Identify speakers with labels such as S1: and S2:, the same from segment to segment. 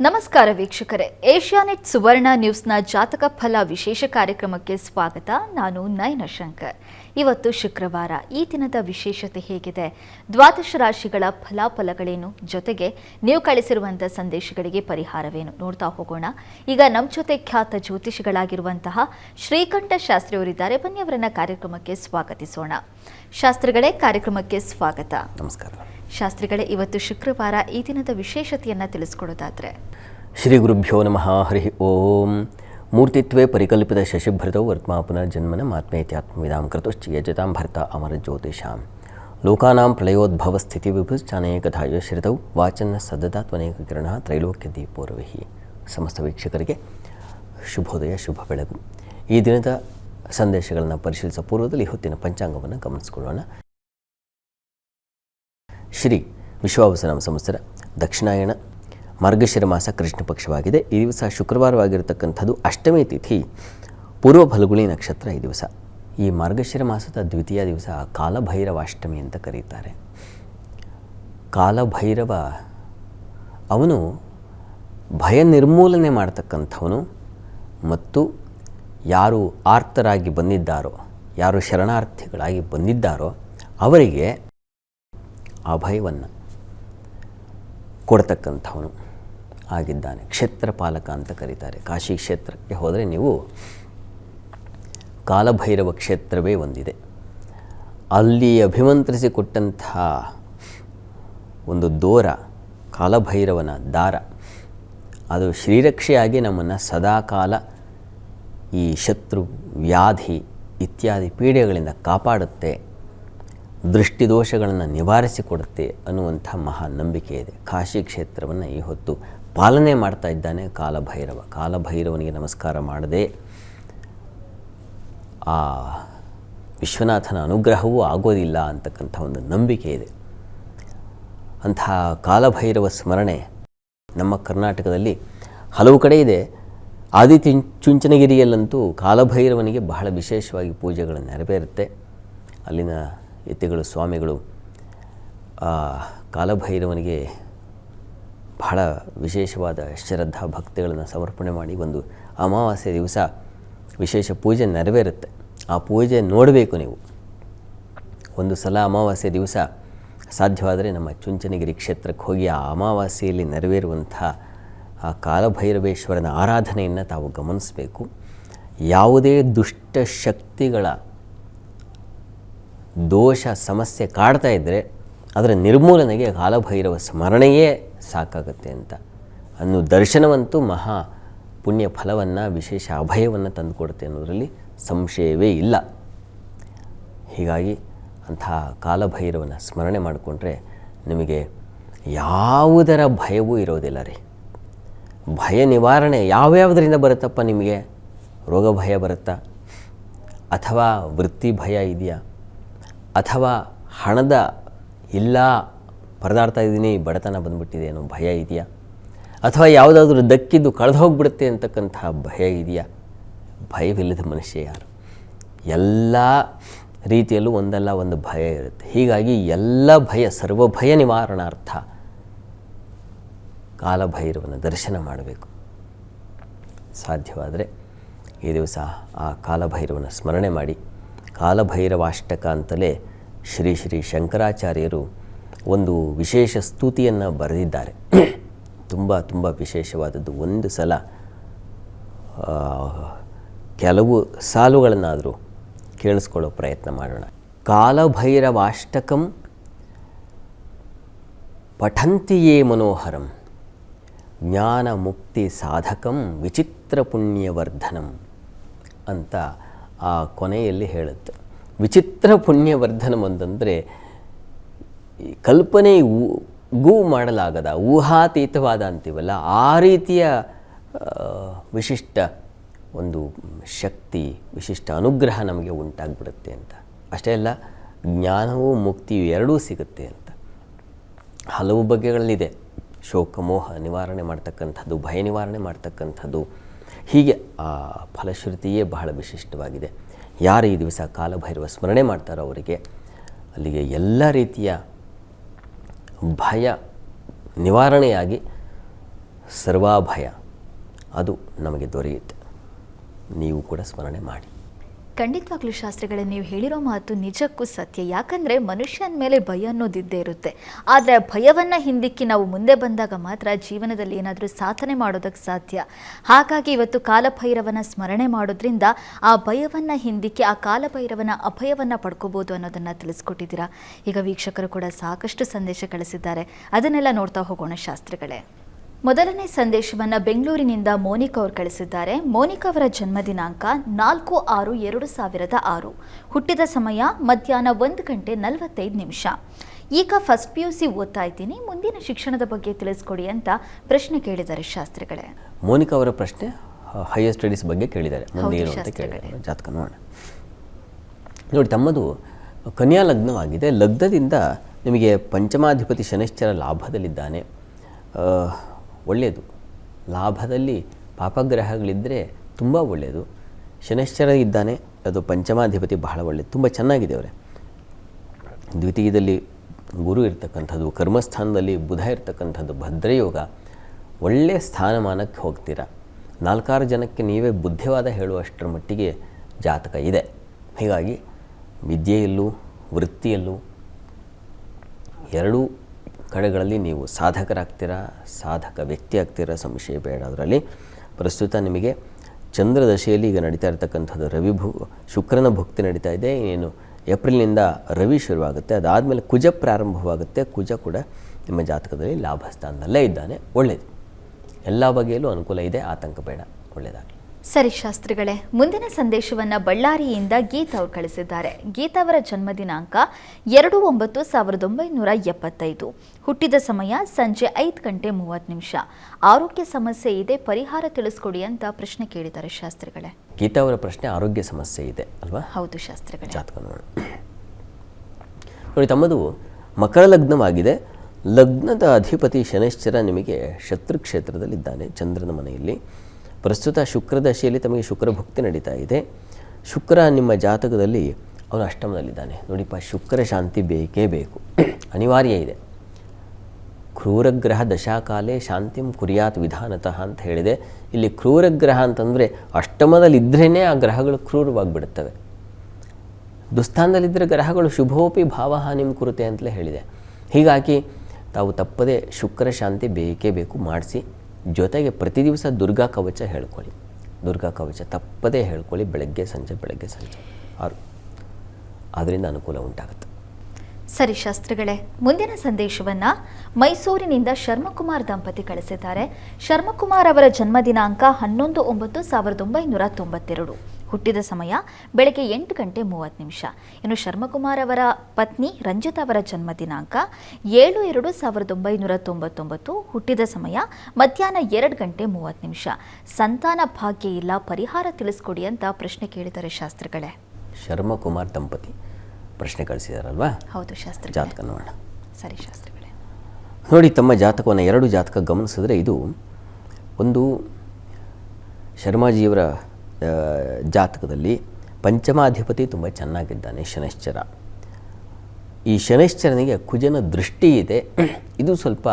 S1: ನಮಸ್ಕಾರ ವೀಕ್ಷಕರೇ. ಏಷ್ಯಾನೆಟ್ ಸುವರ್ಣ ನ್ಯೂಸ್ನ ಜಾತಕ ಫಲ ವಿಶೇಷ ಕಾರ್ಯಕ್ರಮಕ್ಕೆ ಸ್ವಾಗತ. ನಾನು ನಯನ ಶಂಕರ್. ಇವತ್ತು ಶುಕ್ರವಾರ. ಈ ದಿನದ ವಿಶೇಷತೆ ಹೇಗಿದೆ? ದ್ವಾದಶ ರಾಶಿಗಳ ಫಲಾಫಲಗಳೇನು? ಜೊತೆಗೆ ನೀವು ಕಳಿಸಿರುವಂತಹ ಸಂದೇಶಗಳಿಗೆ ಪರಿಹಾರವೇನು? ನೋಡ್ತಾ ಹೋಗೋಣ. ಈಗ ನಮ್ಮ ಜೊತೆ ಖ್ಯಾತ ಜ್ಯೋತಿಷಿಗಳಾಗಿರುವಂತಹ ಶ್ರೀಕಂಠ ಶಾಸ್ತ್ರಿಯವರಿದ್ದಾರೆ. ಬನ್ನಿ ಅವರನ್ನ ಕಾರ್ಯಕ್ರಮಕ್ಕೆ ಸ್ವಾಗತಿಸೋಣ. ಶಾಸ್ತ್ರಿಗಳೇ, ಕಾರ್ಯಕ್ರಮಕ್ಕೆ ಸ್ವಾಗತ.
S2: ನಮಸ್ಕಾರ.
S1: ಶಾಸ್ತ್ರಿಗಳೇ ಇವತ್ತು ಶುಕ್ರವಾರ ಈ ದಿನದ ವಿಶೇಷತೆಯನ್ನ ತಿಳಿಸ್ಕೊಡೋದಾದ್ರೆ.
S2: ಶ್ರೀ ಗುರುಭ್ಯೋ ನಮಃ, ಹರಿ ಓಂ. ಮೂರ್ತಿತ್ವೇ ಪರಿಕಲ್ಪಿತ ಶಶಿಭೃತೌ ವರ್ತ್ಮಾ ಪುನರ್ಜನ್ಮನ ಮಾತ್ಮೇತ್ಯಾತ್ಮವಿದಾಂ ಕೃತುಶ್ಚ ಭರ್ತ ಅಮರ ಜ್ಯೋತಿಷಾಂ. ಲೋಕಾನಾಂ ಪ್ರಳಯೋದ್ಭವ ಸ್ಥಿತಿ ವಿಭುಶ್ಚಾನೇಕಧಾಯ ಶ್ರಿತೌ ವಾಚನ ಸದದಾತ್ವನೇಕ ಕಿರಣ ತ್ರೈಲೋಕ್ಯ ದೀಪೋರ್ವಹಿ. ಸಮಸ್ತ ವೀಕ್ಷಕರಿಗೆ ಶುಭೋದಯ, ಶುಭ ಬೆಳಗು. ಈ ದಿನದ ಸಂದೇಶಗಳನ್ನು ಪರಿಶೀಲಿಸುವ ಪೂರ್ವದಲ್ಲಿ ಹೊತ್ತಿನ ಪಂಚಾಂಗವನ್ನು ಗಮನಿಸಿಕೊಳ್ಳೋಣ. ಶ್ರೀ ವಿಶ್ವಾವಸನಾಮ ಸಂವತ್ಸರ ದಕ್ಷಿಣಾಯಣ ಮಾರ್ಗಶಿರ ಮಾಸ ಕೃಷ್ಣ ಪಕ್ಷವಾಗಿದೆ. ಈ ದಿವಸ ಶುಕ್ರವಾರವಾಗಿರತಕ್ಕಂಥದ್ದು ಅಷ್ಟಮಿ ತಿಥಿ, ಪೂರ್ವ ಫಲಗುಳಿ ನಕ್ಷತ್ರ ಈ ದಿವಸ. ಈ ಮಾರ್ಗಶಿರ ಮಾಸದ ದ್ವಿತೀಯ ದಿವಸ ಕಾಲಭೈರವಾಷ್ಟಮಿ ಅಂತ ಕರೀತಾರೆ. ಕಾಲಭೈರವ ಅವನು ಭಯ ನಿರ್ಮೂಲನೆ ಮಾಡತಕ್ಕಂಥವನು ಮತ್ತು ಯಾರು ಆರ್ತರಾಗಿ ಬಂದಿದ್ದಾರೋ, ಯಾರು ಶರಣಾರ್ಥಿಗಳಾಗಿ ಬಂದಿದ್ದಾರೋ ಅವರಿಗೆ ಅಭಯವನ್ನು ಕೊಡ್ತಕ್ಕಂಥವನು ಆಗಿದ್ದಾನೆ. ಕ್ಷೇತ್ರಪಾಲಕ ಅಂತ ಕರೀತಾರೆ. ಕಾಶಿ ಕ್ಷೇತ್ರಕ್ಕೆ ಹೋದರೆ ನೀವು ಕಾಲಭೈರವ ಕ್ಷೇತ್ರವೇ ಒಂದಿದೆ. ಅಲ್ಲಿ ಅಭಿಮಂತ್ರಿಸಿ ಕೊಟ್ಟಂತಹ ಒಂದು ದೋರ, ಕಾಲಭೈರವನ ದಾರ, ಅದು ಶ್ರೀರಕ್ಷೆಯಾಗಿ ನಮ್ಮನ್ನು ಸದಾಕಾಲ ಈ ಶತ್ರು, ವ್ಯಾಧಿ ಇತ್ಯಾದಿ ಪೀಡೆಗಳಿಂದ ಕಾಪಾಡುತ್ತೆ. ದೃಷ್ಟಿದೋಷಗಳನ್ನು ನಿವಾರಿಸಿಕೊಡುತ್ತೆ ಅನ್ನುವಂಥ ಮಹಾ ನಂಬಿಕೆ ಇದೆ. ಕಾಶಿ ಕ್ಷೇತ್ರವನ್ನು ಈ ಹೊತ್ತು ಪಾಲನೆ ಮಾಡ್ತಾ ಇದ್ದಾನೆ ಕಾಲಭೈರವ. ಕಾಲಭೈರವನಿಗೆ ನಮಸ್ಕಾರ ಮಾಡದೆ ಆ ವಿಶ್ವನಾಥನ ಅನುಗ್ರಹವೂ ಆಗೋದಿಲ್ಲ ಅಂತಕ್ಕಂಥ ಒಂದು ನಂಬಿಕೆ ಇದೆ. ಅಂತಹ ಕಾಲಭೈರವ ಸ್ಮರಣೆ ನಮ್ಮ ಕರ್ನಾಟಕದಲ್ಲಿ ಹಲವು ಕಡೆ ಇದೆ. ಆದಿ ಚುಂಚನಗಿರಿಯಲ್ಲಂತೂ ಕಾಲಭೈರವನಿಗೆ ಬಹಳ ವಿಶೇಷವಾಗಿ ಪೂಜೆಗಳು ನೆರವೇರುತ್ತೆ. ಅಲ್ಲಿನ ಯತಿಗಳು ಸ್ವಾಮಿಗಳು, ಆ ಕಾಲಭೈರವನಿಗೆ ಬಹಳ ವಿಶೇಷವಾದ ಶ್ರದ್ಧಾ ಭಕ್ತಿಗಳನ್ನು ಸಮರ್ಪಣೆ ಮಾಡಿ ಒಂದು ಅಮಾವಾಸ್ಯೆ ದಿವಸ ವಿಶೇಷ ಪೂಜೆ ನೆರವೇರುತ್ತೆ. ಆ ಪೂಜೆ ನೋಡಬೇಕು ನೀವು. ಒಂದು ಸಲ ಅಮಾವಾಸ್ಯೆ ದಿವಸ ಸಾಧ್ಯವಾದರೆ ನಮ್ಮ ಚುಂಚನಗಿರಿ ಕ್ಷೇತ್ರಕ್ಕೆ ಹೋಗಿ ಆ ಅಮಾವಾಸ್ಯೆಯಲ್ಲಿ ನೆರವೇರುವಂಥ ಆ ಕಾಲಭೈರವೇಶ್ವರನ ಆರಾಧನೆಯನ್ನು ತಾವು ಗಮನಿಸಬೇಕು. ಯಾವುದೇ ದುಷ್ಟ ಶಕ್ತಿಗಳ ದೋಷ, ಸಮಸ್ಯೆ ಕಾಡ್ತಾ ಇದ್ದರೆ ಅದರ ನಿರ್ಮೂಲನೆಗೆ ಕಾಲಭೈರವ ಸ್ಮರಣೆಯೇ ಸಾಕಾಗುತ್ತೆ ಅಂತ. ಅನ್ನು ದರ್ಶನವಂತೂ ಮಹಾ ಪುಣ್ಯ ಫಲವನ್ನು, ವಿಶೇಷ ಅಭಯವನ್ನು ತಂದುಕೊಡುತ್ತೆ ಅನ್ನೋದರಲ್ಲಿ ಸಂಶಯವೇ ಇಲ್ಲ. ಹೀಗಾಗಿ ಅಂತಹ ಕಾಲಭೈರವನ ಸ್ಮರಣೆ ಮಾಡಿಕೊಂಡ್ರೆ ನಿಮಗೆ ಯಾವುದರ ಭಯವೂ ಇರೋದಿಲ್ಲ ರೀ. ಭಯ ನಿವಾರಣೆ ಯಾವ್ಯಾವುದರಿಂದ ಬರುತ್ತಪ್ಪ ನಿಮಗೆ? ರೋಗ ಭಯ ಬರುತ್ತಾ? ಅಥವಾ ವೃತ್ತಿ ಭಯ ಇದೆಯಾ? ಅಥವಾ ಹಣದ ಇಲ್ಲ ಪರದಾಡ್ತಾ ಇದ್ದೀನಿ ಬಡತನ ಬಂದುಬಿಟ್ಟಿದೆ ಅನ್ನೋ ಭಯ ಇದೆಯಾ? ಅಥವಾ ಯಾವುದಾದ್ರೂ ದಕ್ಕಿದ್ದು ಕಳೆದು ಹೋಗ್ಬಿಡುತ್ತೆ ಅಂತಕ್ಕಂಥ ಭಯ ಇದೆಯಾ? ಭಯವಿಲ್ಲದ ಮನುಷ್ಯ ಯಾರು? ಎಲ್ಲ ರೀತಿಯಲ್ಲೂ ಒಂದಲ್ಲ ಒಂದು ಭಯ ಇರುತ್ತೆ. ಹೀಗಾಗಿ ಎಲ್ಲ ಭಯ ಸರ್ವ ಭಯ ನಿವಾರಣಾರ್ಥ. ಕಾಲಭೈರವನ ದರ್ಶನ ಮಾಡಬೇಕು. ಸಾಧ್ಯವಾದರೆ ಈ ದಿವಸ ಆ ಕಾಲಭೈರವನ ಸ್ಮರಣೆ ಮಾಡಿ. ಕಾಲಭೈರವಾಷ್ಟಕ ಅಂತಲೇ ಶ್ರೀ ಶ್ರೀ ಶಂಕರಾಚಾರ್ಯರು ಒಂದು ವಿಶೇಷ ಸ್ತುತಿಯನ್ನು ಬರೆದಿದ್ದಾರೆ. ತುಂಬ ತುಂಬ ವಿಶೇಷವಾದದ್ದು. ಒಂದು ಸಲ ಕೆಲವು ಸಾಲುಗಳನ್ನಾದರೂ ಕೇಳಿಸ್ಕೊಳ್ಳೋ ಪ್ರಯತ್ನ ಮಾಡೋಣ. ಕಾಲಭೈರವಾಷ್ಟಕಂ ಪಠಂತಿಯೇ ಮನೋಹರಂ ಜ್ಞಾನ ಮುಕ್ತಿ ಸಾಧಕಂ ವಿಚಿತ್ರ ಪುಣ್ಯವರ್ಧನಂ ಅಂತ ಆ ಕೊನೆಯಲ್ಲಿ ಹೇಳುತ್ತೆ. ವಿಚಿತ್ರ ಪುಣ್ಯವರ್ಧನ ಅಂತಂದರೆ ಕಲ್ಪನೆ ಗೂ ಮಾಡಲಾಗದ, ಊಹಾತೀತವಾದ ಅಂತೀವಲ್ಲ, ಆ ರೀತಿಯ ವಿಶಿಷ್ಟ ಒಂದು ಶಕ್ತಿ, ವಿಶಿಷ್ಟ ಅನುಗ್ರಹ ನಮಗೆ ಉಂಟಾಗ್ಬಿಡುತ್ತೆ ಅಂತ. ಅಷ್ಟೇ ಅಲ್ಲ, ಜ್ಞಾನವೂ ಮುಕ್ತಿಯು ಎರಡೂ ಸಿಗುತ್ತೆ ಅಂತ. ಹಲವು ಬಗೆಗಳಲ್ಲಿದೆ. ಶೋಕ, ಮೋಹ ನಿವಾರಣೆ ಮಾಡ್ತಕ್ಕಂಥದ್ದು, ಭಯ ನಿವಾರಣೆ ಮಾಡ್ತಕ್ಕಂಥದ್ದು ಹೀಗೆ ಆ ಫಲಶ್ರುತಿಯೇ ಬಹಳ ವಿಶಿಷ್ಟವಾಗಿದೆ. ಯಾರು ಈ ದಿವಸ ಕಾಲಭೈರವ ಸ್ಮರಣೆ ಮಾಡ್ತಾರೋ ಅವರಿಗೆ ಅಲ್ಲಿಗೆ ಎಲ್ಲ ರೀತಿಯ ಭಯ ನಿವಾರಣೆಯಾಗಿ ಸರ್ವಾಭಯ ಅದು ನಮಗೆ ದೊರೆಯುತ್ತೆ. ನೀವು ಕೂಡ ಸ್ಮರಣೆ ಮಾಡಿ.
S1: ಖಂಡಿತವಾಗ್ಲೂ ಶಾಸ್ತ್ರಿಗಳೇ, ನೀವು ಹೇಳಿರೋ ಮಾತು ನಿಜಕ್ಕೂ ಸತ್ಯ. ಯಾಕಂದರೆ ಮನುಷ್ಯನ ಮೇಲೆ ಭಯ ಅನ್ನೋದಿದ್ದೇ ಇರುತ್ತೆ. ಆದರೆ ಭಯವನ್ನು ಹಿಂದಿಕ್ಕಿ ನಾವು ಮುಂದೆ ಬಂದಾಗ ಮಾತ್ರ ಜೀವನದಲ್ಲಿ ಏನಾದರೂ ಸಾಧನೆ ಮಾಡೋದಕ್ಕೆ ಸಾಧ್ಯ. ಹಾಗಾಗಿ ಇವತ್ತು ಕಾಲಭೈರವನ ಸ್ಮರಣೆ ಮಾಡೋದ್ರಿಂದ ಆ ಭಯವನ್ನು ಹಿಂದಿಕ್ಕಿ, ಆ ಕಾಲಭೈರವನ ಅಭಯವನ್ನು ಪಡ್ಕೋಬೋದು ಅನ್ನೋದನ್ನು ತಿಳಿಸ್ಕೊಟ್ಟಿದ್ದೀರಾ. ಈಗ ವೀಕ್ಷಕರು ಕೂಡ ಸಾಕಷ್ಟು ಸಂದೇಶ ಕಳಿಸಿದ್ದಾರೆ. ಅದನ್ನೆಲ್ಲ ನೋಡ್ತಾ ಹೋಗೋಣ ಶಾಸ್ತ್ರಿಗಳೇ. ಮೊದಲನೇ ಸಂದೇಶವನ್ನ ಬೆಂಗಳೂರಿನಿಂದ ಮೋನಿಕಾ ಅವರು ಕಳಿಸಿದ್ದಾರೆ. ಮೋನಿಕಾ ಅವರ ಜನ್ಮ ದಿನಾಂಕ ನಾಲ್ಕು ಆರು ಎರಡು ಸಾವಿರದ ಆರು. ಹುಟ್ಟಿದ ಸಮಯ ಮಧ್ಯಾಹ್ನ ಒಂದು ಗಂಟೆ ನಲವತ್ತೈದು ನಿಮಿಷ. ಈಗ ಫಸ್ಟ್ ಪಿ ಯು ಸಿ ಓದ್ತಾ ಇದ್ದೀನಿ. ಮುಂದಿನ ಶಿಕ್ಷಣದ ಬಗ್ಗೆ ತಿಳಿಸ್ಕೊಡಿ ಅಂತ ಪ್ರಶ್ನೆ ಕೇಳಿದ್ದಾರೆ ಶಾಸ್ತ್ರಿಗಳೇ.
S2: ಮೋನಿಕಾ ಅವರ ಪ್ರಶ್ನೆ ಹೈಯರ್ ಸ್ಟಡೀಸ್ ಬಗ್ಗೆ ಕೇಳಿದ್ದಾರೆ. ಮುಂದೇನು ಅಂತ. ಕೇಳಿದ್ದಾರೆ. ಜಾತಕ ನೋಡೋಣ. ನೋಡಿ ತಮ್ಮದು ಕನ್ಯಾ ಲಗ್ನವಾಗಿದೆ. ಲಗ್ನದಿಂದ ನಿಮಗೆ ಪಂಚಮಾಧಿಪತಿ ಶನಿಶ್ಚರ ಲಾಭದಲ್ಲಿದ್ದಾನೆ. ಆ, ಒಳ್ಳೆಯದು. ಲಾಭದಲ್ಲಿ ಪಾಪಗ್ರಹಗಳಿದ್ದರೆ ತುಂಬ ಒಳ್ಳೆಯದು. ಶನಿಶ್ಚರ ಇದ್ದಾನೆ ಅದು ಪಂಚಮಾಧಿಪತಿ ಬಹಳ ಒಳ್ಳೆಯದು. ತುಂಬ ಚೆನ್ನಾಗಿದೆ ಅವರೇ. ದ್ವಿತೀಯದಲ್ಲಿ ಗುರು ಇರ್ತಕ್ಕಂಥದ್ದು, ಕರ್ಮಸ್ಥಾನದಲ್ಲಿ ಬುಧ ಇರ್ತಕ್ಕಂಥದ್ದು, ಭದ್ರಯೋಗ ಒಳ್ಳೆಯ ಸ್ಥಾನಮಾನಕ್ಕೆ ಹೋಗ್ತೀರ? ನಾಲ್ಕಾರು ಜನಕ್ಕೆ ನೀವೇ ಬುದ್ಧಿವಾದ ಹೇಳುವಷ್ಟರ ಮಟ್ಟಿಗೆ ಜಾತಕ ಇದೆ. ಹೀಗಾಗಿ ವಿದ್ಯೆಯಲ್ಲೂ, ವೃತ್ತಿಯಲ್ಲೂ ಎರಡೂ ಕಡೆಗಳಲ್ಲಿ ನೀವು ಸಾಧಕರಾಗ್ತೀರಾ, ಸಾಧಕ ವ್ಯಕ್ತಿ ಆಗ್ತೀರಾ ಸಂಶಯ ಬೇಡ ಅದರಲ್ಲಿ. ಪ್ರಸ್ತುತ ನಿಮಗೆ ಚಂದ್ರ ದಶೆಯಲ್ಲಿ ಈಗ ನಡೀತಾ ಇರತಕ್ಕಂಥದ್ದು ರವಿ ಭು, ಶುಕ್ರನ ಭಕ್ತಿ ನಡೀತಾ ಇದೆ. ಏನು ಏಪ್ರಿಲ್ನಿಂದ ರವಿ ಶುರುವಾಗುತ್ತೆ. ಅದಾದಮೇಲೆ ಕುಜ ಪ್ರಾರಂಭವಾಗುತ್ತೆ. ಕುಜ ಕೂಡ ನಿಮ್ಮ ಜಾತಕದಲ್ಲಿ ಲಾಭ ಸ್ಥಾನದಲ್ಲೇ ಇದ್ದಾನೆ. ಒಳ್ಳೆಯದು ಎಲ್ಲ ಬಗೆಯಲ್ಲೂ ಅನುಕೂಲ ಇದೆ. ಆತಂಕ ಬೇಡ. ಒಳ್ಳೆಯದಾಗಲಿ
S1: ಸರಿ ಶಾಸ್ತ್ರಿಗಳೇ ಮುಂದಿನ ಸಂದೇಶವನ್ನ ಬಳ್ಳಾರಿಯಿಂದ ಗೀತಾ ಅವರು ಕಳಿಸಿದ್ದಾರೆ. ಗೀತಾ ಅವರ ಜನ್ಮ ದಿನಾಂಕ ಎರಡು ಒಂಬತ್ತು ಸಾವಿರದ ಒಂಬೈನೂರ ಎಪ್ಪತ್ತೈದು. ಹುಟ್ಟಿದ ಸಮಯ ಸಂಜೆ ಐದು ಗಂಟೆ ಮೂವತ್ತು ನಿಮಿಷ. ಆರೋಗ್ಯ ಸಮಸ್ಯೆ ಇದೆ ಪರಿಹಾರ ತಿಳಿಸ್ಕೊಡಿ ಅಂತ ಪ್ರಶ್ನೆ ಕೇಳಿದ್ದಾರೆ ಶಾಸ್ತ್ರಿಗಳೇ.
S2: ಗೀತಾ ಅವರ ಪ್ರಶ್ನೆ ಆರೋಗ್ಯ ಸಮಸ್ಯೆ ಇದೆ ಅಲ್ವಾ?
S1: ಹೌದು ಶಾಸ್ತ್ರಿಗಳೇ.
S2: ನೋಡಿ ತಮ್ಮದು ಮಕರ ಲಗ್ನವಾಗಿದೆ. ಲಗ್ನದ ಅಧಿಪತಿ ಶನೈಶ್ಚರ ನಿಮಗೆ ಶತ್ರು ಕ್ಷೇತ್ರದಲ್ಲಿದ್ದಾನೆ ಚಂದ್ರನ ಮನೆಯಲ್ಲಿ. ಪ್ರಸ್ತುತ ಶುಕ್ರ ದಶೆಯಲ್ಲಿ ತಮಗೆ ಶುಕ್ರ ಭಕ್ತಿ ನಡೀತಾ ಇದೆ. ಶುಕ್ರ ನಿಮ್ಮ ಜಾತಕದಲ್ಲಿ ಅವನು ಅಷ್ಟಮದಲ್ಲಿದ್ದಾನೆ. ನೋಡಿಪ್ಪ, ಶುಕ್ರ ಶಾಂತಿ ಬೇಕೇ ಬೇಕು. ಅನಿವಾರ್ಯ ಇದೆ. ಕ್ರೂರಗ್ರಹ ದಶಾಕಾಲೇ ಶಾಂತಿಂ ಕುರಿಯಾತ್ ವಿಧಾನತಃ ಅಂತ ಹೇಳಿದೆ. ಇಲ್ಲಿ ಕ್ರೂರಗ್ರಹ ಅಂತಂದರೆ ಅಷ್ಟಮದಲ್ಲಿದ್ದರೇ ಆ ಗ್ರಹಗಳು ಕ್ರೂರವಾಗಿಬಿಡುತ್ತವೆ. ದುಸ್ಥಾನದಲ್ಲಿದ್ದರೆ ಗ್ರಹಗಳು ಶುಭೋಪಿ ಭಾವಹಾನಿಂ ಕುರುತೆ ಅಂತಲೇ ಹೇಳಿದೆ. ಹೀಗಾಗಿ ತಾವು ತಪ್ಪದೆ ಶುಕ್ರ ಶಾಂತಿ ಬೇಕೇ ಬೇಕು, ಮಾಡಿಸಿ. ಜೊತೆಗೆ ಪ್ರತಿ ದಿವಸ ದುರ್ಗಾ ಕವಚ ಹೇಳ್ಕೊಳ್ಳಿ. ದುರ್ಗಾ ಕವಚ ತಪ್ಪದೇ ಹೇಳ್ಕೊಳ್ಳಿ, ಬೆಳಗ್ಗೆ ಸಂಜೆ ಬೆಳಗ್ಗೆ ಸಂಜೆ. ಆರು. ಅದರಿಂದ ಅನುಕೂಲ ಉಂಟಾಗುತ್ತೆ.
S1: ಸರಿ ಶಾಸ್ತ್ರಿಗಳೇ, ಮುಂದಿನ ಸಂದೇಶವನ್ನ ಮೈಸೂರಿನಿಂದ ಶರ್ಮಕುಮಾರ್ ದಂಪತಿ ಕಳಿಸಿದ್ದಾರೆ. ಶರ್ಮಕುಮಾರ್ ಅವರ ಜನ್ಮ ದಿನಾಂಕ ಹನ್ನೊಂದು ಒಂಬತ್ತು ಸಾವಿರದ ಒಂಬೈನೂರ ತೊಂಬತ್ತೆರಡು. ಹುಟ್ಟಿದ ಸಮಯ ಬೆಳಗ್ಗೆ ಎಂಟು ಗಂಟೆ ಮೂವತ್ತು ನಿಮಿಷ. ಇನ್ನು ಶರ್ಮಕುಮಾರ್ ಅವರ ಪತ್ನಿ ರಂಜಿತ ಅವರ ಜನ್ಮ ದಿನಾಂಕ ಏಳು ಎರಡು ಸಾವಿರದ ಒಂಬೈನೂರ ತೊಂಬತ್ತೊಂಬತ್ತು ಹುಟ್ಟಿದ ಸಮಯ ಮಧ್ಯಾಹ್ನ ಎರಡು ಗಂಟೆ ಮೂವತ್ತು ನಿಮಿಷ. ಸಂತಾನ ಭಾಗ್ಯ ಇಲ್ಲ ಪರಿಹಾರ ತಿಳಿಸ್ಕೊಡಿ ಅಂತ ಪ್ರಶ್ನೆ ಕೇಳಿದ್ದಾರೆ ಶಾಸ್ತ್ರಿಗಳೇ.
S2: ಶರ್ಮಕುಮಾರ್ ದಂಪತಿ. ಪ್ರಶ್ನೆ ಕಳಿಸಿದಾರಲ್ವಾ?
S1: ಹೌದು ಶಾಸ್ತ್ರ
S2: ಜಾತಕ ನೋಡೋಣ.
S1: ಸರಿ ಶಾಸ್ತ್ರಿಗಳೇ.
S2: ನೋಡಿ ತಮ್ಮ ಜಾತಕವನ್ನು ಎರಡು ಜಾತಕ ಗಮನಿಸಿದ್ರೆ ಇದು ಒಂದು ಶರ್ಮಾಜಿಯವರ ಜಾತಕದಲ್ಲಿ ಪಂಚಮಾಧಿಪತಿ ತುಂಬ ಚೆನ್ನಾಗಿದ್ದಾನೆ ಶನಿಶ್ಚರ. ಈ ಶನಿಶ್ಚರನಿಗೆ ಕುಜನ ದೃಷ್ಟಿ ಇದೆ. ಇದು ಸ್ವಲ್ಪ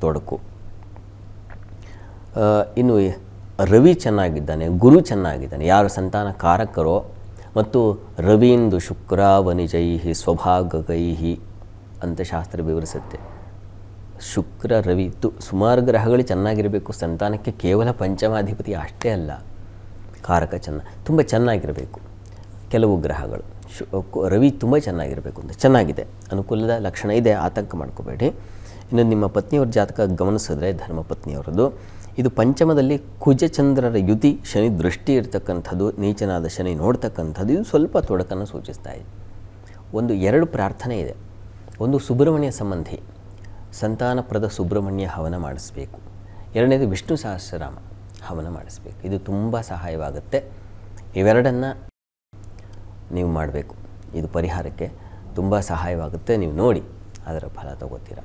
S2: ತೊಡಕು. ಇನ್ನು ರವಿ ಚೆನ್ನಾಗಿದ್ದಾನೆ, ಗುರು ಚೆನ್ನಾಗಿದ್ದಾನೆ, ಯಾರು ಸಂತಾನ ಕಾರಕರೋ ಮತ್ತು ರವೀಂದು ಶುಕ್ರ ಸ್ವಭಾಗಗೈಹಿ ಅಂತ ಶಾಸ್ತ್ರ ವಿವರಿಸುತ್ತೆ. ಶುಕ್ರ, ರವಿ ತು ಸುಮಾರು ಗ್ರಹಗಳು ಚೆನ್ನಾಗಿರಬೇಕು, ಸಂತಾನಕ್ಕೆ ಕೇವಲ ಪಂಚಮಾಧಿಪತಿ ಅಷ್ಟೇ ಅಲ್ಲ. ಕಾರಕ ಚೆನ್ನ ತುಂಬ ಚೆನ್ನಾಗಿರಬೇಕು. ಕೆಲವು ಗ್ರಹಗಳು, ಶು ರವಿ ತುಂಬ ಚೆನ್ನಾಗಿರಬೇಕು ಅಂತ, ಚೆನ್ನಾಗಿದೆ. ಅನುಕೂಲದ ಲಕ್ಷಣ ಇದೆ, ಆತಂಕ ಮಾಡ್ಕೋಬೇಡಿ. ಇನ್ನು ನಿಮ್ಮ ಪತ್ನಿಯವ್ರ ಜಾತಕ ಗಮನಿಸಿದ್ರೆ ಧರ್ಮಪತ್ನಿಯವರದ್ದು ಇದು ಪಂಚಮದಲ್ಲಿ ಕುಜಚಂದ್ರರ ಯುತಿ, ಶನಿ ದೃಷ್ಟಿ ಇರತಕ್ಕಂಥದ್ದು, ನೀಚನಾದ ಶನಿ ನೋಡ್ತಕ್ಕಂಥದ್ದು, ಇದು ಸ್ವಲ್ಪ ತೊಡಕನ್ನು ಸೂಚಿಸ್ತಾ ಇದೆ. ಒಂದು ಎರಡು ಪ್ರಾರ್ಥನೆ ಇದೆ. ಒಂದು ಸುಬ್ರಹ್ಮಣ್ಯ ಸಂಬಂಧಿ, ಸಂತಾನಪ್ರದ ಸುಬ್ರಹ್ಮಣ್ಯ ಹವನ ಮಾಡಿಸ್ಬೇಕು. ಎರಡನೇದು ವಿಷ್ಣು ಸಹಸ್ರನಾಮ. ಹವನ ಮಾಡಿಸ್ಬೇಕು. ಇದು ತುಂಬ ಸಹಾಯವಾಗುತ್ತೆ. ಇವೆರಡನ್ನು ನೀವು ಮಾಡಬೇಕು. ಇದು ಪರಿಹಾರಕ್ಕೆ ತುಂಬ ಸಹಾಯವಾಗುತ್ತೆ. ನೀವು ನೋಡಿ ಅದರ ಫಲ ತಗೋತೀರ.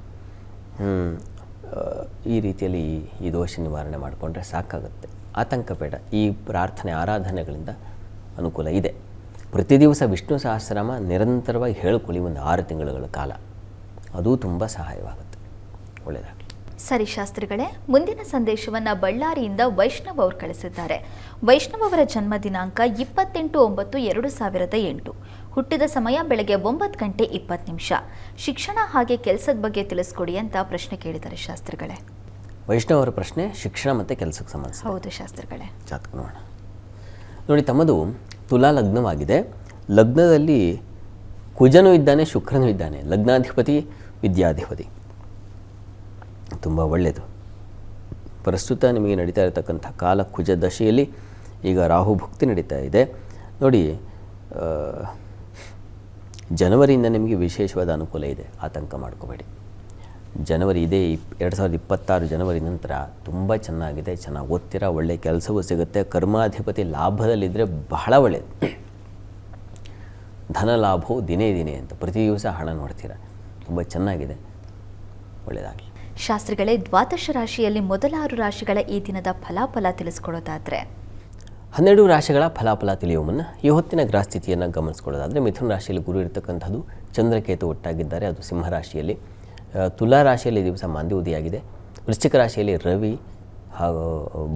S2: ಈ ರೀತಿಯಲ್ಲಿ ಈ- ದೋಷ ನಿವಾರಣೆ ಮಾಡಿಕೊಂಡ್ರೆ ಸಾಕಾಗುತ್ತೆ. ಆತಂಕ ಬೇಡ. ಈ ಪ್ರಾರ್ಥನೆ ಆರಾಧನೆಗಳಿಂದ ಅನುಕೂಲ ಇದೆ. ಪ್ರತಿ ದಿವಸ ವಿಷ್ಣು ಸಹಸ್ರನಾಮ ನಿರಂತರವಾಗಿ ಹೇಳ್ಕೊಳ್ಳಿ ಒಂದು ಆರು ತಿಂಗಳುಗಳ ಕಾಲ. ಅದೂ ತುಂಬ ಸಹಾಯವಾಗುತ್ತೆ. ಒಳ್ಳೆಯದಾಗಲಿ
S1: ಸರಿ ಶಾಸ್ತ್ರಿಗಳೇ ಮುಂದಿನ ಸಂದೇಶವನ್ನ ಬಳ್ಳಾರಿಯಿಂದ ವೈಷ್ಣವ್ ಅವರು ಕಳಿಸಿದ್ದಾರೆ. ವೈಷ್ಣವ್ ಅವರ ಜನ್ಮ ದಿನಾಂಕ ಇಪ್ಪತ್ತೆಂಟು ಒಂಬತ್ತು ಎರಡು ಸಾವಿರದ ಎಂಟು. ಹುಟ್ಟಿದ ಸಮಯ ಬೆಳಗ್ಗೆ ಒಂಬತ್ತು ಗಂಟೆ ಇಪ್ಪತ್ತು ನಿಮಿಷ. ಶಿಕ್ಷಣ ಹಾಗೆ ಕೆಲಸದ ಬಗ್ಗೆ ತಿಳಿಸ್ಕೊಡಿ ಅಂತ ಪ್ರಶ್ನೆ ಕೇಳಿದ್ದಾರೆ ಶಾಸ್ತ್ರಿಗಳೇ.
S2: ವೈಷ್ಣವ್ ಅವರ ಪ್ರಶ್ನೆ ಶಿಕ್ಷಣ ಮತ್ತು ಕೆಲಸಕ್ಕೆ ಸಂಬಂಧ
S1: ಹೌದು ಶಾಸ್ತ್ರಿಗಳೇ.
S2: ಜಾತಕ ನೋಡೋಣ. ನೋಡಿ ತಮ್ಮದು ತುಲಾ ಲಗ್ನವಾಗಿದೆ. ಲಗ್ನದಲ್ಲಿ ಕುಜನೂ ಇದ್ದಾನೆ ಶುಕ್ರನೂ ಇದ್ದಾನೆ. ಲಗ್ನಾಧಿಪತಿ ವಿದ್ಯಾಧಿಪತಿ. ತುಂಬ ಒಳ್ಳೆಯದು. ಪ್ರಸ್ತುತ ನಿಮಗೆ ನಡೀತಾ ಇರತಕ್ಕಂಥ ಕಾಲ ಕುಜ ದಶೆಯಲ್ಲಿ ಈಗ ರಾಹು ಭುಕ್ತಿ ನಡೀತಾ ಇದೆ. ನೋಡಿ ಜನವರಿಯಿಂದ ನಿಮಗೆ ವಿಶೇಷವಾದ ಅನುಕೂಲ ಇದೆ. ಆತಂಕ ಮಾಡ್ಕೋಬೇಡಿ. ಜನವರಿ ಇದೇ, ಇಪ್, ಎರಡು ಸಾವಿರದ ಇಪ್ಪತ್ತಾರು ಜನವರಿ ನಂತರ ತುಂಬ ಚೆನ್ನಾಗಿದೆ, ಚೆನ್ನಾಗಿ ಓದ್ತೀರಾ ಒಳ್ಳೆಯ ಕೆಲಸವೂ ಸಿಗುತ್ತೆ. ಕರ್ಮಾಧಿಪತಿ ಲಾಭದಲ್ಲಿದ್ದರೆ ಬಹಳ ಒಳ್ಳೆಯದು ಧನ ಲಾಭವು ದಿನೇ ದಿನೇ ಅಂತ ಪ್ರತಿ ದಿವಸ ಹಣ ನೋಡ್ತೀರ. ತುಂಬ ಚೆನ್ನಾಗಿದೆ. ಒಳ್ಳೆಯದಾಗಲಿ
S1: ಶಾಸ್ತ್ರಿಗಳೇ ದ್ವಾದಶ ರಾಶಿಯಲ್ಲಿ ಮೊದಲ ಆರು ರಾಶಿಗಳ ಈ ದಿನದ ಫಲಾಫಲ ತಿಳಿಸ್ಕೊಡೋದಾದ್ರೆ.
S2: ಹನ್ನೆರಡು ರಾಶಿಗಳ ಫಲಾಫಲ ತಿಳಿಯುವ ಮುನ್ನ ಈ ಹೊತ್ತಿನ ಗ್ರಹಸ್ಥಿತಿಯನ್ನು ಗಮನಿಸ್ಕೊಳ್ಳೋದಾದರೆ ಮಿಥುನ ರಾಶಿಯಲ್ಲಿ ಗುರು ಇರತಕ್ಕಂಥದ್ದು ಚಂದ್ರಕೇತು ಒಟ್ಟಾಗಿದ್ದಾರೆ, ಅದು ಸಿಂಹ ರಾಶಿಯಲ್ಲಿ. ತುಲಾ ರಾಶಿಯಲ್ಲಿ ದಿವಸ ಮಾಂದಿ ಉದಿಯಾಗಿದೆ. ವೃಶ್ಚಿಕ ರಾಶಿಯಲ್ಲಿ ರವಿ, ಹಾಗೂ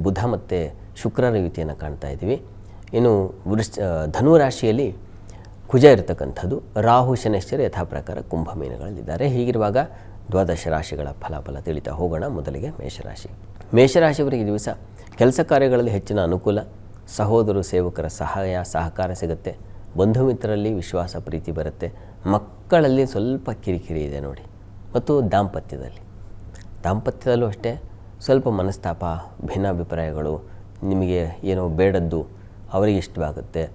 S2: ಬುಧ ಮತ್ತು ಶುಕ್ರರ ಯುತಿಯನ್ನು ಕಾಣ್ತಾ ಇದ್ದೀವಿ. ಇನ್ನು ವೃಶ್ ಧನು ರಾಶಿಯಲ್ಲಿ ಕುಜ ಇರತಕ್ಕಂಥದ್ದು, ರಾಹು ಶನೇಶ್ವರ ಯಥಾ ಪ್ರಕಾರ ಕುಂಭ ಮೀನುಗಳಲ್ಲಿದ್ದಾರೆ. ಹೀಗಿರುವಾಗ ದ್ವಾದಶ ರಾಶಿಗಳ ಫಲಾಫಲ ತಿಳಿತಾ ಹೋಗೋಣ. ಮೊದಲಿಗೆ ಮೇಷರಾಶಿ. ಮೇಷರಾಶಿಯವರಿಗೆ ದಿವಸ ಕೆಲಸ ಕಾರ್ಯಗಳಲ್ಲಿ ಹೆಚ್ಚಿನ ಅನುಕೂಲ, ಸಹೋದರ ಸೇವಕರ ಸಹಾಯ, ಸಹಕಾರ ಸಿಗುತ್ತೆ. ಬಂಧು ಮಿತ್ರರಲ್ಲಿ ವಿಶ್ವಾಸ, ಪ್ರೀತಿ ಬರುತ್ತೆ. ಮಕ್ಕಳಲ್ಲಿ ಸ್ವಲ್ಪ ಕಿರಿಕಿರಿ ಇದೆ ನೋಡಿ. ಮತ್ತು ದಾಂಪತ್ಯದಲ್ಲಿ. ದಾಂಪತ್ಯದಲ್ಲೂ ಅಷ್ಟೇ ಸ್ವಲ್ಪ ಮನಸ್ತಾಪ, ಭಿನ್ನಾಭಿಪ್ರಾಯಗಳು, ನಿಮಗೆ ಏನೋ ಬೇಡದ್ದು ಅವರಿಗೆ ಇಷ್ಟವಾಗುತ್ತೆ.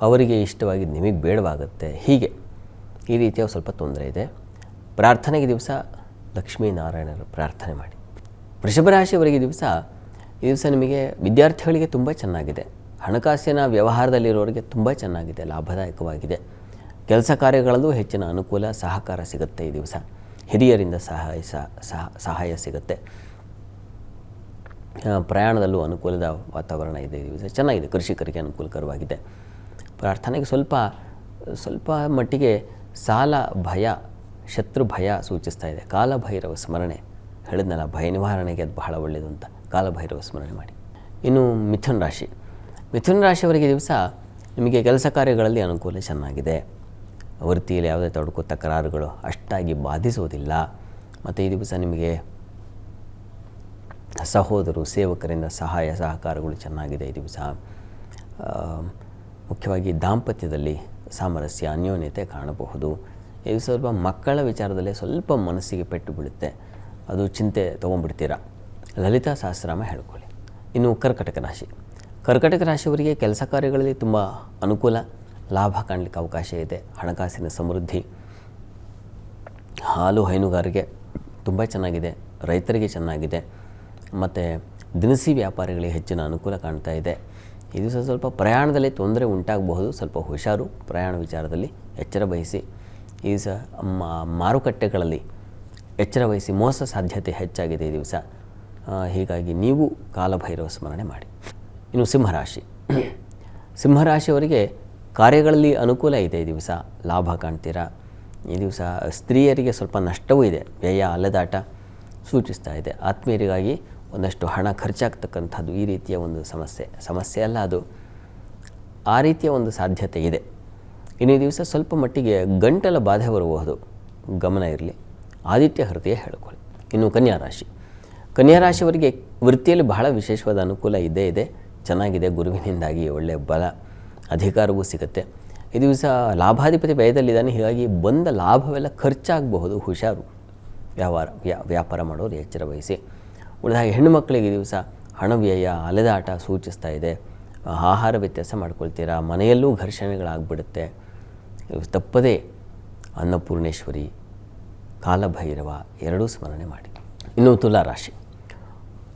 S2: ಅವರಿಗೆ ಇಷ್ಟವಾಗಿ ನಿಮಗೆ ಬೇಡವಾಗುತ್ತೆ. ಹೀಗೆ ಈ ರೀತಿಯ ಸ್ವಲ್ಪ ತೊಂದರೆ ಇದೆ. ಪ್ರಾರ್ಥನೆಗೆ ದಿವಸ ಲಕ್ಷ್ಮೀನಾರಾಯಣರು ಪ್ರಾರ್ಥನೆ ಮಾಡಿ. ವೃಷಭ ರಾಶಿಯವರಿಗೆ ದಿವಸ, ಈ ದಿವಸ ನಿಮಗೆ ವಿದ್ಯಾರ್ಥಿಗಳಿಗೆ ತುಂಬ ಚೆನ್ನಾಗಿದೆ. ಹಣಕಾಸಿನ ವ್ಯವಹಾರದಲ್ಲಿರೋರಿಗೆ ತುಂಬ ಚೆನ್ನಾಗಿದೆ, ಲಾಭದಾಯಕವಾಗಿದೆ. ಕೆಲಸ ಕಾರ್ಯಗಳಲ್ಲೂ ಹೆಚ್ಚಿನ ಅನುಕೂಲ, ಸಹಕಾರ ಸಿಗುತ್ತೆ ಈ ದಿವಸ. ಹಿರಿಯರಿಂದ ಸಹಾಯ ಸಹ ಸಹಾಯ ಸಿಗುತ್ತೆ. ಪ್ರಯಾಣದಲ್ಲೂ ಅನುಕೂಲದ ವಾತಾವರಣ ಇದೆ ಈ ದಿವಸ. ಚೆನ್ನಾಗಿದೆ, ಕೃಷಿಕರಿಗೆ ಅನುಕೂಲಕರವಾಗಿದೆ. ಪ್ರಾರ್ಥನೆಗೆ ಸ್ವಲ್ಪ ಸ್ವಲ್ಪ ಮಟ್ಟಿಗೆ ಸಾಲ, ಭಯ ಶತ್ರು ಭಯ ಸೂಚಿಸ್ತಾ ಇದೆ. ಕಾಲಭೈರವ ಸ್ಮರಣೆ. ಹೇಳಿದ್ನಲ್ಲ, ಭಯ ನಿವಾರಣೆಗೆ ಅದು ಬಹಳ ಒಳ್ಳೆಯದು ಅಂತ. ಕಾಲಭೈರವ ಸ್ಮರಣೆ ಮಾಡಿ. ಇನ್ನು ಮಿಥುನ್ ರಾಶಿ. ಮಿಥುನ್ ರಾಶಿಯವರಿಗೆ ದಿವಸ ನಿಮಗೆ ಕೆಲಸ ಕಾರ್ಯಗಳಲ್ಲಿ ಅನುಕೂಲ ಚೆನ್ನಾಗಿದೆ. ವೃತ್ತಿಯಲ್ಲಿ ಯಾವುದೇ ತೊಡಕು ತಕರಾರುಗಳು ಅಷ್ಟಾಗಿ ಬಾಧಿಸೋದಿಲ್ಲ. ಮತ್ತು ಈ ದಿವಸ ನಿಮಗೆ ಸಹೋದರು ಸೇವಕರಿಂದ ಸಹಾಯ, ಸಹಕಾರಗಳು ಚೆನ್ನಾಗಿದೆ ಈ ದಿವಸ. ಮುಖ್ಯವಾಗಿ ದಾಂಪತ್ಯದಲ್ಲಿ ಸಾಮರಸ್ಯ, ಅನ್ಯೋನ್ಯತೆ ಕಾಣಬಹುದು. ಈ ದಿವಸ ಸ್ವಲ್ಪ ಮಕ್ಕಳ ವಿಚಾರದಲ್ಲಿ ಸ್ವಲ್ಪ ಮನಸ್ಸಿಗೆ ಪೆಟ್ಟು ಬೀಳುತ್ತೆ, ಅದು ಚಿಂತೆ ತೊಗೊಂಡ್ಬಿಡ್ತೀರ? ಲಲಿತಾ ಸಹಸ್ರಾಮ ಹೇಳ್ಕೊಳ್ಳಿ. ಇನ್ನು ಕರ್ಕಟಕ ರಾಶಿ. ಕರ್ಕಟಕ ರಾಶಿಯವರಿಗೆ ಕೆಲಸ ಕಾರ್ಯಗಳಲ್ಲಿ ತುಂಬ ಅನುಕೂಲ, ಲಾಭ ಕಾಣಲಿಕ್ಕೆ ಅವಕಾಶ ಇದೆ, ಹಣಕಾಸಿನ ಸಮೃದ್ಧಿ. ಹಾಲು ಹೈನುಗಾರಿಕೆ ತುಂಬ ಚೆನ್ನಾಗಿದೆ, ರೈತರಿಗೆ ಚೆನ್ನಾಗಿದೆ, ಮತ್ತು ದಿನಸಿ ವ್ಯಾಪಾರಿಗಳಿಗೆ ಹೆಚ್ಚಿನ ಅನುಕೂಲ ಕಾಣ್ತಾ ಇದೆ. ಇದು ಸ್ವಲ್ಪ ಪ್ರಯಾಣದಲ್ಲಿ ತೊಂದರೆ ಉಂಟಾಗಬಹುದು, ಸ್ವಲ್ಪ ಹುಷಾರು ಪ್ರಯಾಣ ವಿಚಾರದಲ್ಲಿ ಎಚ್ಚರ ವಹಿಸಿ ಈ ದಿವಸ ಮಾರುಕಟ್ಟೆಗಳಲ್ಲಿ ಎಚ್ಚರ ವಹಿಸಿ ಮೋಸ ಸಾಧ್ಯತೆ ಹೆಚ್ಚಾಗಿದೆ ಈ ದಿವಸ. ಹೀಗಾಗಿ ನೀವು ಕಾಲಭೈರವ ಸ್ಮರಣೆ ಮಾಡಿ. ಇನ್ನು ಸಿಂಹರಾಶಿ. ಸಿಂಹರಾಶಿಯವರಿಗೆ ಕಾರ್ಯಗಳಲ್ಲಿ ಅನುಕೂಲ ಇದೆ ಈ ದಿವಸ, ಲಾಭ ಕಾಣ್ತೀರಾ? ಈ ದಿವಸ ಸ್ತ್ರೀಯರಿಗೆ ಸ್ವಲ್ಪ ನಷ್ಟವೂ ಇದೆ, ವ್ಯಯ, ಅಲೆದಾಟ ಸೂಚಿಸ್ತಾ ಇದೆ. ಆತ್ಮೀಯರಿಗಾಗಿ ಒಂದಷ್ಟು ಹಣ ಖರ್ಚಾಗ್ತಕ್ಕಂಥದ್ದು ಈ ರೀತಿಯ ಒಂದು ಸಮಸ್ಯೆ ಸಮಸ್ಯೆ ಅಲ್ಲ ಅದು. ಆ ರೀತಿಯ ಒಂದು ಸಾಧ್ಯತೆ ಇದೆ. ಇನ್ನು ದಿವಸ ಸ್ವಲ್ಪ ಮಟ್ಟಿಗೆ ಗಂಟಲ ಬಾಧೆ ಬರಬಹುದು. ಗಮನ ಇರಲಿ. ಆದಿತ್ಯ ಹೃದಯ ಹೇಳ್ಕೊಳ್ಳಿ. ಇನ್ನು ಕನ್ಯಾ ರಾಶಿ. ಕನ್ಯಾ ರಾಶಿಯವರಿಗೆ ವೃತ್ತಿಯಲ್ಲಿ ಬಹಳ ವಿಶೇಷವಾದ ಅನುಕೂಲ ಇದ್ದೇ ಇದೆ. ಚೆನ್ನಾಗಿದೆ. ಗುರುವಿನಿಂದಾಗಿ ಒಳ್ಳೆಯ ಬಲ, ಅಧಿಕಾರವೂ ಸಿಗುತ್ತೆ. ಈ ದಿವಸ ಲಾಭಾಧಿಪತಿ ವ್ಯಯದಲ್ಲಿದ್ದಾನೆ. ಹೀಗಾಗಿ ಬಂದ ಲಾಭವೆಲ್ಲ ಖರ್ಚಾಗಬಹುದು. ಹುಷಾರು. ವ್ಯವಹಾರ ವ್ಯಾಪಾರ ಮಾಡೋರು ಎಚ್ಚರ ವಹಿಸಿ. ಉಳಿದ ಹೆಣ್ಣು ಮಕ್ಕಳಿಗೆ ಈ ದಿವಸ ಹಣ ವ್ಯಯ, ಅಲೆದಾಟ ಸೂಚಿಸ್ತಾ ಇದೆ. ಆಹಾರ ವ್ಯತ್ಯಾಸ ಮಾಡ್ಕೊಳ್ತೀರಾ? ಮನೆಯಲ್ಲೂ ಘರ್ಷಣೆಗಳಾಗ್ಬಿಡುತ್ತೆ. ತಪ್ಪದೇ ಅನ್ನಪೂರ್ಣೇಶ್ವರಿ, ಕಾಲಭೈರವ ಎರಡೂ ಸ್ಮರಣೆ ಮಾಡಿ. ಇನ್ನು ತುಲಾರಾಶಿ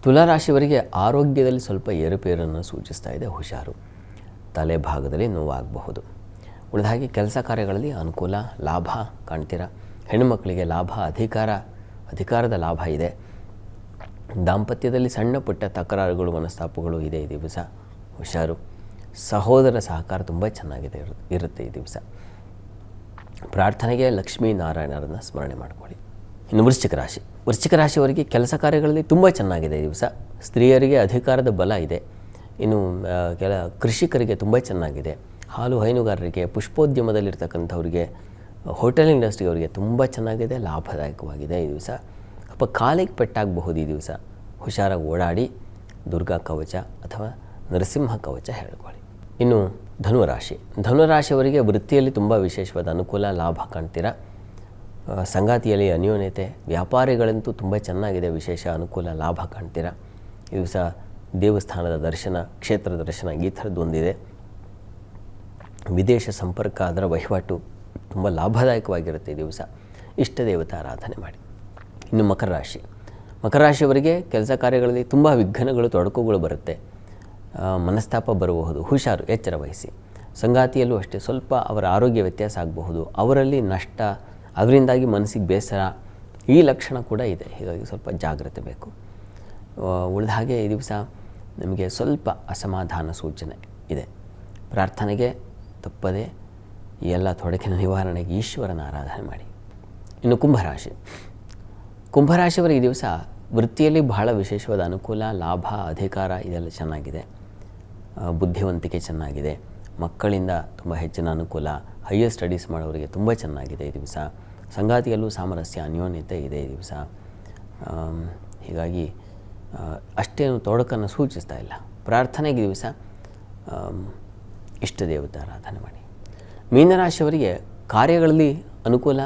S2: ತುಲಾರಾಶಿಯವರಿಗೆ ಆರೋಗ್ಯದಲ್ಲಿ ಸ್ವಲ್ಪ ಏರುಪೇರನ್ನು ಸೂಚಿಸ್ತಾ ಇದೆ, ಹುಷಾರು. ತಲೆ ಭಾಗದಲ್ಲಿ ನೋವಾಗಬಹುದು. ಉಳಿದ ಹಾಗೆ ಕೆಲಸ ಕಾರ್ಯಗಳಲ್ಲಿ ಅನುಕೂಲ, ಲಾಭ ಕಾಣ್ತೀರಾ? ಹೆಣ್ಣುಮಕ್ಕಳಿಗೆ ಲಾಭ, ಅಧಿಕಾರ, ಅಧಿಕಾರದ ಲಾಭ ಇದೆ. ದಾಂಪತ್ಯದಲ್ಲಿ ಸಣ್ಣ ಪುಟ್ಟ ತಕರಾರುಗಳು, ಮನಸ್ತಾಪಗಳು ಇದೆ ಈ ದಿವಸ. ಹುಷಾರು. ಸಹೋದರ ಸಹಕಾರ ತುಂಬ ಚೆನ್ನಾಗಿದೆ ಇರು- ಇರುತ್ತೆ ಈ ದಿವಸ. ಪ್ರಾರ್ಥನೆಗೆ ಲಕ್ಷ್ಮೀ ನಾರಾಯಣರನ್ನು ಸ್ಮರಣೆ ಮಾಡಿಕೊಳ್ಳಿ. ಇನ್ನು ವೃಶ್ಚಿಕ ರಾಶಿ. ವೃಶ್ಚಿಕ ರಾಶಿಯವರಿಗೆ ಕೆಲಸ ಕಾರ್ಯಗಳಲ್ಲಿ ತುಂಬ ಚೆನ್ನಾಗಿದೆ ಈ ದಿವಸ. ಸ್ತ್ರೀಯರಿಗೆ ಅಧಿಕಾರದ ಬಲ ಇದೆ. ಇನ್ನು ಕೆಲ ಕೃಷಿಕರಿಗೆ ತುಂಬ ಚೆನ್ನಾಗಿದೆ. ಹಾಲು ಹೈನುಗಾರರಿಗೆ, ಪುಷ್ಪೋದ್ಯಮದಲ್ಲಿರ್ತಕ್ಕಂಥವ್ರಿಗೆ, ಹೋಟೆಲ್ ಇಂಡಸ್ಟ್ರಿಯವರಿಗೆ ತುಂಬ ಚೆನ್ನಾಗಿದೆ, ಲಾಭದಾಯಕವಾಗಿದೆ ಈ ದಿವಸ. ಅಪ್ಪ ಕಾಲಿಗೆ ಪೆಟ್ಟಾಗಬಹುದು ಈ ದಿವಸ. ಹುಷಾರಾಗಿ ಓಡಾಡಿ, ದುರ್ಗಾ ಕವಚ ಅಥವಾ ನರಸಿಂಹ ಕವಚ ಹೇಳ್ಕೊಳ್ಳಿ. ಇನ್ನು ಧನುರಾಶಿ. ಧನುರಾಶಿಯವರಿಗೆ ವೃತ್ತಿಯಲ್ಲಿ ತುಂಬ ವಿಶೇಷವಾದ ಅನುಕೂಲ, ಲಾಭ ಕಾಣ್ತೀರಾ? ಸಂಗಾತಿಯಲ್ಲಿ ಅನ್ಯೋನ್ಯತೆ, ವ್ಯಾಪಾರಿಗಳಂತೂ ತುಂಬ ಚೆನ್ನಾಗಿದೆ, ವಿಶೇಷ ಅನುಕೂಲ, ಲಾಭ ಕಾಣ್ತೀರಾ? ಈ ದಿವಸ ದೇವಸ್ಥಾನದ ದರ್ಶನ ಕ್ಷೇತ್ರ ದರ್ಶನ, ಈ ಥರದ್ದು ಒಂದಿದೆ. ವಿದೇಶ ಸಂಪರ್ಕ ಅದರ ವಹಿವಾಟು ತುಂಬ ಲಾಭದಾಯಕವಾಗಿರುತ್ತೆ ಈ ದಿವಸ. ಇಷ್ಟ ದೇವತಾ ಆರಾಧನೆ ಮಾಡಿ. ಇನ್ನು ಮಕರ ರಾಶಿ. ಮಕರ ರಾಶಿಯವರಿಗೆ ಕೆಲಸ ಕಾರ್ಯಗಳಲ್ಲಿ ತುಂಬ ವಿಘ್ನಗಳು, ತೊಡಕುಗಳು ಬರುತ್ತೆ. ಮನಸ್ತಾಪ ಬರಬಹುದು, ಹುಷಾರು, ಎಚ್ಚರ ವಹಿಸಿ. ಸಂಗಾತಿಯಲ್ಲೂ ಅಷ್ಟೇ, ಸ್ವಲ್ಪ ಅವರ ಆರೋಗ್ಯ ವ್ಯತ್ಯಾಸ ಆಗಬಹುದು. ಅವರಲ್ಲಿ ನಷ್ಟ, ಅದರಿಂದಾಗಿ ಮನಸ್ಸಿಗೆ ಬೇಸರ, ಈ ಲಕ್ಷಣ ಕೂಡ ಇದೆ. ಹೀಗಾಗಿ ಸ್ವಲ್ಪ ಜಾಗ್ರತೆ ಬೇಕು. ಉಳಿದ ಹಾಗೆ ಈ ದಿವಸ ನಿಮಗೆ ಸ್ವಲ್ಪ ಅಸಮಾಧಾನ ಸೂಚನೆ ಇದೆ. ಪ್ರಾರ್ಥನೆಗೆ ತಪ್ಪದೆ ಈ ಎಲ್ಲ ತೊಡಕಿನ ನಿವಾರಣೆಗೆ ಈಶ್ವರನ ಆರಾಧನೆ ಮಾಡಿ. ಇನ್ನು ಕುಂಭರಾಶಿ. ಕುಂಭರಾಶಿಯವರಿಗೆ ಈ ದಿವಸ ವೃತ್ತಿಯಲ್ಲಿ ಬಹಳ ವಿಶೇಷವಾದ ಅನುಕೂಲ, ಲಾಭ, ಅಧಿಕಾರ ಇದೆಲ್ಲ ಚೆನ್ನಾಗಿದೆ. ಬುದ್ಧಿವಂತಿಕೆ ಚೆನ್ನಾಗಿದೆ. ಮಕ್ಕಳಿಂದ ತುಂಬ ಹೆಚ್ಚಿನ ಅನುಕೂಲ ಹೈಯರ್ ಸ್ಟಡೀಸ್ ಮಾಡೋರಿಗೆ ತುಂಬ ಚೆನ್ನಾಗಿದೆ ಈ ದಿವಸ. ಸಂಗಾತಿಯಲ್ಲೂ ಸಾಮರಸ್ಯ, ಅನ್ಯೋನ್ಯತೆ ಇದೆ ಈ ದಿವಸ. ಹೀಗಾಗಿ ಅಷ್ಟೇನು ತೊಡಕನ್ನು ಸೂಚಿಸ್ತಾ ಇಲ್ಲ. ಪ್ರಾರ್ಥನೆಗೆ ದಿವಸ ಇಷ್ಟ ದೇವತೆ ಆರಾಧನೆ ಮಾಡಿ. ಮೀನರಾಶಿಯವರಿಗೆ ಕಾರ್ಯಗಳಲ್ಲಿ ಅನುಕೂಲ,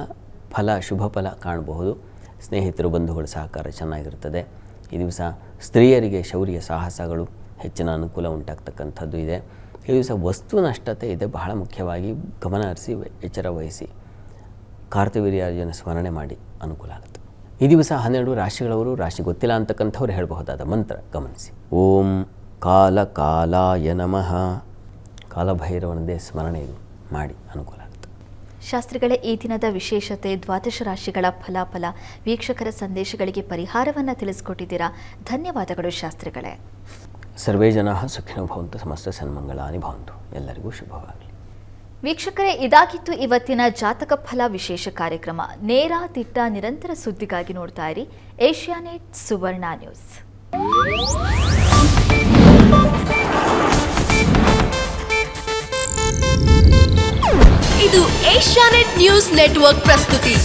S2: ಫಲ, ಶುಭ ಫಲ ಕಾಣಬಹುದು. ಸ್ನೇಹಿತರು, ಬಂಧುಗಳ ಸಹಕಾರ ಚೆನ್ನಾಗಿರ್ತದೆ ಈ ದಿವಸ ಸ್ತ್ರೀಯರಿಗೆ ಶೌರ್ಯ ಸಾಹಸಗಳು. ಹೆಚ್ಚಿನ ಅನುಕೂಲ ಉಂಟಾಗ್ತಕ್ಕಂಥದ್ದು ಇದೆ. ಈ ದಿವಸ ವಸ್ತು ನಷ್ಟತೆ ಇದೆ. ಬಹಳ ಮುಖ್ಯವಾಗಿ ಗಮನ ಹರಿಸಿ, ಎಚ್ಚರ ವಹಿಸಿ, ಕಾರ್ತವೀರ್ಯಾರ್ಜನ ಸ್ಮರಣೆ ಮಾಡಿ ಅನುಕೂಲ ಆಗುತ್ತೆ. ಈ ದಿವಸ ಹನ್ನೆರಡು ರಾಶಿಗಳವರು, ರಾಶಿ ಗೊತ್ತಿಲ್ಲ ಅಂತಕ್ಕಂಥವ್ರು ಹೇಳಬಹುದಾದ ಮಂತ್ರ ಗಮನಿಸಿ. ಓಂ ಕಾಲ ಕಾಲಾಯ ನಮಃ. ಕಾಲಭೈರವನದೇ ಸ್ಮರಣೆ ಮಾಡಿ ಅನುಕೂಲ ಆಗುತ್ತೆ.
S1: ಶಾಸ್ತ್ರಿಗಳೇ, ಈ ದಿನದ ವಿಶೇಷತೆ ದ್ವಾದಶ ರಾಶಿಗಳ ಫಲಾಫಲ ವೀಕ್ಷಕರ ಸಂದೇಶಗಳಿಗೆ ಪರಿಹಾರವನ್ನು ತಿಳಿಸ್ಕೊಟ್ಟಿದ್ದೀರಾ? ಧನ್ಯವಾದಗಳು ಶಾಸ್ತ್ರಿಗಳೇ.
S2: ಸರ್ವೇ ಜನ ಸುಖಿನೋ ಭವಂತು ಸಮಸ್ತ ಸನ್ಮಂಗಳಾನಿ ಭವಂತು. ಎಲ್ಲರಿಗೂ ಶುಭವಾಗಲಿ.
S1: ವೀಕ್ಷಕರೇ ಇದಾಗಿತ್ತು ಇವತ್ತಿನ ಜಾತಕ ಫಲ ವಿಶೇಷ ಕಾರ್ಯಕ್ರಮ. ನೇರ ತಿಟ್ಟ ನಿರಂತರ ಸುದ್ದಿಗಾಗಿ ನೋಡ್ತಾ ಇರಿ ಏಷ್ಯಾನೆಟ್ ಸುವರ್ಣ ನ್ಯೂಸ್.
S3: ಇದು ಏಷ್ಯಾನೆಟ್ ನ್ಯೂಸ್ ನೆಟ್ವರ್ಕ್ ಪ್ರಸ್ತುತಿ.